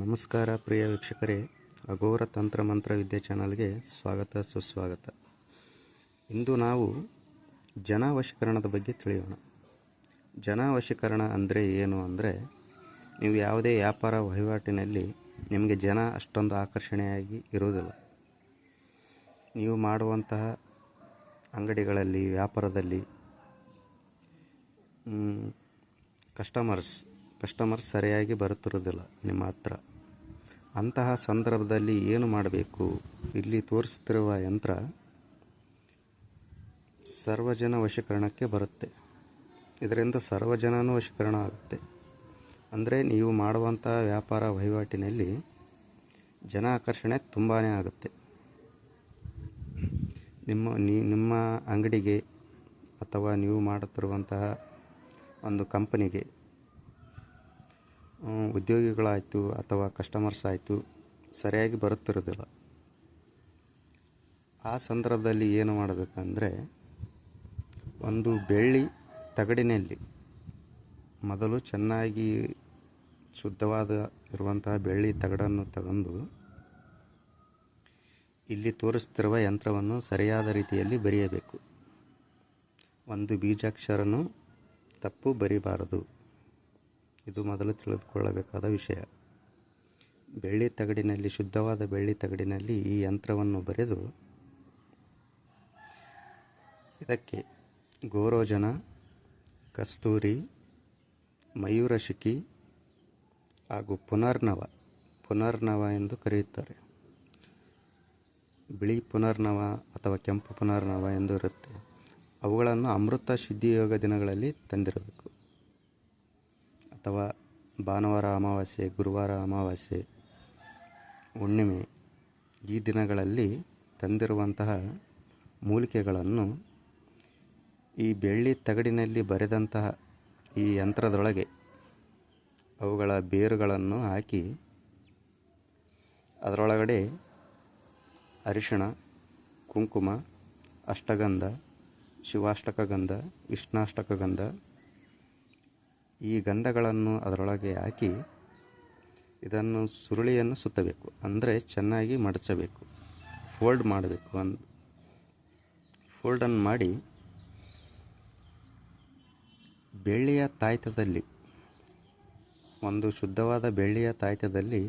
ನಮಸ್ಕಾರ ಪ್ರಿಯ ವೀಕ್ಷಕರೇ. ಅಘೋರ ತಂತ್ರ ಮಂತ್ರ ವಿದ್ಯೆ ಚಾನಲ್ಗೆ ಸ್ವಾಗತ, ಸುಸ್ವಾಗತ. ಇಂದು ನಾವು ಜನ ವಶೀಕರಣದ ಬಗ್ಗೆ ತಿಳಿಯೋಣ. ಜನ ವಶೀಕರಣ ಅಂದರೆ ಏನು ಅಂದರೆ, ನೀವು ಯಾವುದೇ ವ್ಯಾಪಾರ ವಹಿವಾಟಿನಲ್ಲಿ ನಿಮಗೆ ಜನ ಅಷ್ಟೊಂದು ಆಕರ್ಷಣೆಯಾಗಿ ಇರುವುದಿಲ್ಲ. ನೀವು ಮಾಡುವಂತಹ ಅಂಗಡಿಗಳಲ್ಲಿ, ವ್ಯಾಪಾರದಲ್ಲಿ ಕಸ್ಟಮರ್ಸ್ ಕಸ್ಟಮರ್ಸ್ ಸರಿಯಾಗಿ ಬರುತ್ತಿರುವುದಿಲ್ಲ, ನಿಮ್ಮ ಹತ್ರ. ಅಂತಹ ಸಂದರ್ಭದಲ್ಲಿ ಏನು ಮಾಡಬೇಕು? ಇಲ್ಲಿ ತೋರಿಸ್ತಿರುವ ಯಂತ್ರ ಸರ್ವಜನ ವಶೀಕರಣಕ್ಕೆ ಬರುತ್ತೆ. ಇದರಿಂದ ಸರ್ವಜನನೂ ವಶೀಕರಣ ಆಗುತ್ತೆ. ಅಂದರೆ ನೀವು ಮಾಡುವಂಥ ವ್ಯಾಪಾರ ವಹಿವಾಟಿನಲ್ಲಿ ಜನ ಆಕರ್ಷಣೆ ತುಂಬಾ ಆಗುತ್ತೆ. ನಿಮ್ಮ, ನೀ- ನಿಮ್ಮ ಅಂಗಡಿಗೆ ಅಥವಾ ನೀವು ಮಾಡುತ್ತಿರುವಂತಹ ಒಂದು ಕಂಪನಿಗೆ ಉದ್ಯೋಗಿಗಳಾಯಿತು ಅಥವಾ ಕಸ್ಟಮರ್ಸ್ ಆಯಿತು, ಸರಿಯಾಗಿ ಬರುತ್ತಿರೋದಿಲ್ಲ ಆ ಸಂದರ್ಭದಲ್ಲಿ ಏನು ಮಾಡಬೇಕಂದ್ರೆ, ಒಂದು ಬೆಳ್ಳಿ ತಗಡಿನಲ್ಲಿ ಮೊದಲು ಚೆನ್ನಾಗಿ ಶುದ್ಧವಾದ ಇರುವಂತಹ ಬೆಳ್ಳಿ ತಗಡನ್ನು ತಗೊಂಡು ಇಲ್ಲಿ ತೋರಿಸ್ತಿರುವ ಯಂತ್ರವನ್ನು ಸರಿಯಾದ ರೀತಿಯಲ್ಲಿ ಬರೆಯಬೇಕು. ಒಂದು ಬೀಜಾಕ್ಷರನು ತಪ್ಪು ಬರಿಬಾರದು. ಇದು ಮೊದಲು ತಿಳಿದುಕೊಳ್ಳಬೇಕಾದ ವಿಷಯ. ಬೆಳ್ಳಿ ತಗಡಿನಲ್ಲಿ, ಶುದ್ಧವಾದ ಬೆಳ್ಳಿ ತಗಡಿನಲ್ಲಿ ಈ ಯಂತ್ರವನ್ನು ಬರೆದು, ಇದಕ್ಕೆ ಗೋರೋಜನ, ಕಸ್ತೂರಿ ಮಯೂರಶಿಖಿ ಹಾಗೂ ಪುನರ್ನವ ಪುನರ್ನವ ಎಂದು ಕರೆಯುತ್ತಾರೆ. ಬಿಳಿ ಪುನರ್ನವ ಅಥವಾ ಕೆಂಪು ಪುನರ್ನವ ಎಂದು ಇರುತ್ತೆ. ಅವುಗಳನ್ನು ಅಮೃತ ಶುದ್ಧಿಯೋಗ ದಿನಗಳಲ್ಲಿ ತಂದಿರಬೇಕು ಅಥವಾ ಭಾನುವಾರ ಅಮಾವಾಸ್ಯೆ, ಗುರುವಾರ ಅಮಾವಾಸ್ಯೆ, ಹುಣ್ಣಿಮೆ ಈ ದಿನಗಳಲ್ಲಿ ತಂದಿರುವಂತಹ ಮೂಲಿಕೆಗಳನ್ನು ಈ ಬೆಳ್ಳಿ ತಗಡಿನಲ್ಲಿ ಬರೆದಂತಹ ಈ ಯಂತ್ರದೊಳಗೆ ಅವುಗಳ ಬೇರುಗಳನ್ನು ಹಾಕಿ ಅದರೊಳಗಡೆ ಅರಿಶಿಣ, ಕುಂಕುಮ, ಅಷ್ಟಗಂಧ ಶಿವಾಷ್ಟಕ ಗಂಧ ವಿಷ್ಣಾಷ್ಟಕ ಗಂಧ ಈ ಗಂಧಗಳನ್ನು ಅದರೊಳಗೆ ಹಾಕಿ ಇದನ್ನು ಸುರುಳಿಯನ್ನು ಸುತ್ತಬೇಕು. ಅಂದರೆ ಚೆನ್ನಾಗಿ ಮಡಚಬೇಕು. ಫೋಲ್ಡ್ ಮಾಡಬೇಕು ಒಂದು ಫೋಲ್ಡನ್ನು ಮಾಡಿ ಬೆಳ್ಳಿಯ ತಾಯ್ತದಲ್ಲಿ, ಒಂದು ಶುದ್ಧವಾದ ಬೆಳ್ಳಿಯ ತಾಯ್ತದಲ್ಲಿ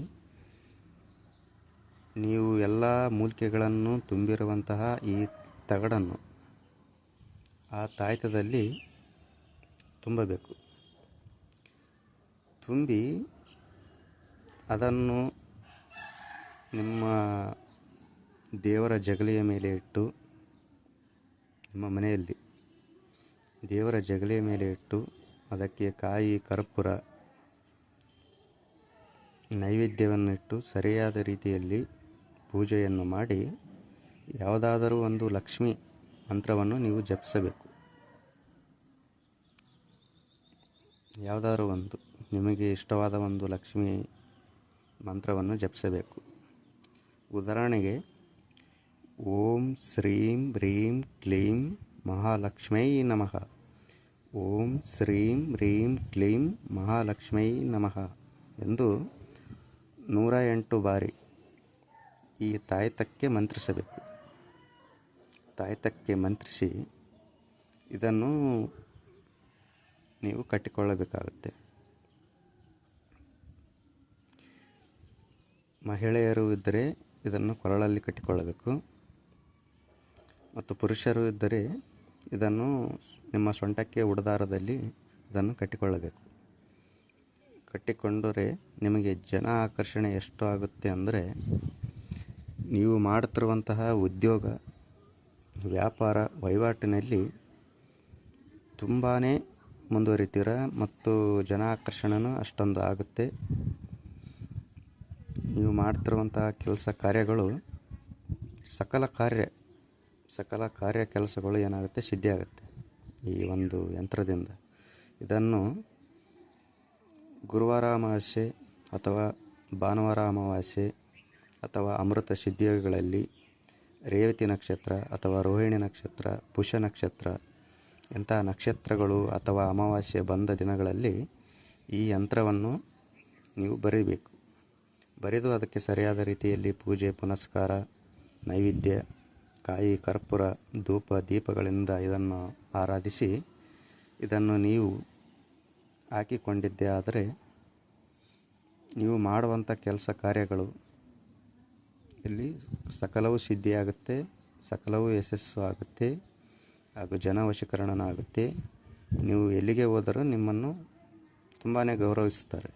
ನೀವು ಎಲ್ಲ ಮೂಲಿಕೆಗಳನ್ನು ತುಂಬಿರುವಂತಹ ಈ ತಗಡನ್ನು ಆ ತಾಯ್ತದಲ್ಲಿ ತುಂಬಬೇಕು. ತುಂಬಿ ಅದನ್ನು ನಿಮ್ಮ ದೇವರ ಜಗಲಿಯ ಮೇಲೆ ಇಟ್ಟು, ನಿಮ್ಮ ಮನೆಯಲ್ಲಿ ದೇವರ ಜಗಲಿಯ ಮೇಲೆ ಇಟ್ಟು, ಅದಕ್ಕೆ ಕಾಯಿ, ಕರ್ಪೂರ, ನೈವೇದ್ಯವನ್ನು ಇಟ್ಟು ಸರಿಯಾದ ರೀತಿಯಲ್ಲಿ ಪೂಜೆಯನ್ನು ಮಾಡಿ, ಯಾವುದಾದರೂ ಒಂದು ಲಕ್ಷ್ಮಿ ಮಂತ್ರವನ್ನು ನೀವು ಜಪಿಸಬೇಕು. ಯಾವುದಾದ್ರೂ ಒಂದು. ನಿಮಗೆ ಇಷ್ಟವಾದ ಒಂದು ಲಕ್ಷ್ಮಿ ಮಂತ್ರವನ್ನು ಜಪಿಸಬೇಕು. ಉದಾಹರಣೆಗೆ, ಓಂ ಶ್ರೀಂ ಹ್ರೀಂ ಕ್ಲೀಂ ಮಹಾಲಕ್ಷ್ಮೈ ನಮಃ. ಓಂ ಶ್ರೀಂ ಹ್ರೀಂ ಕ್ಲೀಂ ಮಹಾಲಕ್ಷ್ಮೈ ನಮಃ ಎಂದು ನೂರ ಎಂಟು ಬಾರಿ ಈ ತಾಯ್ತಕ್ಕೆ ಮಂತ್ರಿಸಬೇಕು. ತಾಯ್ತಕ್ಕೆ ಮಂತ್ರಿಸಿ ಇದನ್ನು ನೀವು ಕಟ್ಟಿಕೊಳ್ಳಬೇಕಾಗುತ್ತೆ. ಮಹಿಳೆಯರು ಇದ್ದರೆ ಇದನ್ನು ಕೊರಳಲ್ಲಿ ಕಟ್ಟಿಕೊಳ್ಳಬೇಕು. ಮತ್ತು ಪುರುಷರು ಇದ್ದರೆ ಇದನ್ನು ನಿಮ್ಮ ಸೊಂಟಕ್ಕೆ ಉಡದಾರದಲ್ಲಿ ಇದನ್ನು ಕಟ್ಟಿಕೊಳ್ಳಬೇಕು. ಕಟ್ಟಿಕೊಂಡರೆ ನಿಮಗೆ ಜನ ಆಕರ್ಷಣೆ ಎಷ್ಟು ಆಗುತ್ತೆ ಅಂದರೆ ನೀವು ಮಾಡುತ್ತಿರುವಂತಹ ಉದ್ಯೋಗ, ವ್ಯಾಪಾರ, ವಹಿವಾಟಿನಲ್ಲಿ ತುಂಬಾ ಮುಂದುವರಿತೀರ ಮತ್ತು ಜನ ಆಕರ್ಷಣೆಯೂ ಅಷ್ಟೊಂದು ಆಗುತ್ತೆ. ನೀವು ಮಾಡ್ತಿರುವಂತಹ ಕೆಲಸ ಕಾರ್ಯಗಳು ಸಕಲ ಕಾರ್ಯ ಸಕಲ ಕಾರ್ಯ ಕೆಲಸಗಳು ಏನಾಗುತ್ತೆ? ಸಿದ್ಧಿಯಾಗುತ್ತೆ ಈ ಒಂದು ಯಂತ್ರದಿಂದ. ಇದನ್ನು ಗುರುವಾರ ಅಮಾವಾಸ್ಯೆ ಅಥವಾ ಭಾನುವಾರ ಅಮಾವಾಸ್ಯೆ ಅಥವಾ ಅಮೃತ ಸಿದ್ಧಿಗಳಲ್ಲಿ ರೇವತಿ ನಕ್ಷತ್ರ ಅಥವಾ ರೋಹಿಣಿ ನಕ್ಷತ್ರ, ಪುಷ ನಕ್ಷತ್ರ ಇಂತಹ ನಕ್ಷತ್ರಗಳು ಅಥವಾ ಅಮಾವಾಸ್ಯೆ ಬಂದ ದಿನಗಳಲ್ಲಿ ಈ ಯಂತ್ರವನ್ನು ನೀವು ಬರೀಬೇಕು. ಬರೆದು ಅದಕ್ಕೆ ಸರಿಯಾದ ರೀತಿಯಲ್ಲಿ ಪೂಜೆ, ಪುನಸ್ಕಾರ, ನೈವೇದ್ಯ, ಕಾಯಿ, ಕರ್ಪೂರ, ಧೂಪ, ದೀಪಗಳಿಂದ ಇದನ್ನು ಆರಾಧಿಸಿ ಇದನ್ನು ನೀವು ಹಾಕಿಕೊಂಡಿದ್ದೇ ಆದರೆ ನೀವು ಮಾಡುವಂಥ ಕೆಲಸ ಕಾರ್ಯಗಳು ಇಲ್ಲಿ ಸಕಲವೂ ಸಿದ್ಧಿಯಾಗುತ್ತೆ, ಸಕಲವೂ ಯಶಸ್ಸು ಆಗುತ್ತೆ ಹಾಗೂ ಜನ ವಶೀಕರಣ ಆಗುತ್ತೆ ನೀವು ಎಲ್ಲಿಗೆ ಹೋದರೂ ನಿಮ್ಮನ್ನು ತುಂಬಾ ಗೌರವಿಸ್ತಾರೆ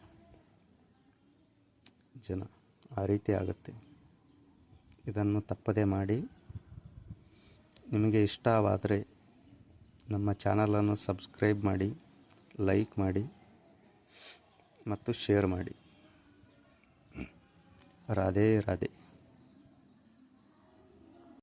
ಜನ ಆ ರೀತಿ ಆಗುತ್ತೆ. ಇದನ್ನು ತಪ್ಪದೇ ಮಾಡಿ. ನಿಮಗೆ ಇಷ್ಟವಾದರೆ ನಮ್ಮ ಚಾನಲನ್ನು ಸಬ್ಸ್ಕ್ರೈಬ್ ಮಾಡಿ, ಲೈಕ್ ಮಾಡಿ ಮತ್ತು ಶೇರ್ ಮಾಡಿ. ರಾಧೇ ರಾಧೆ.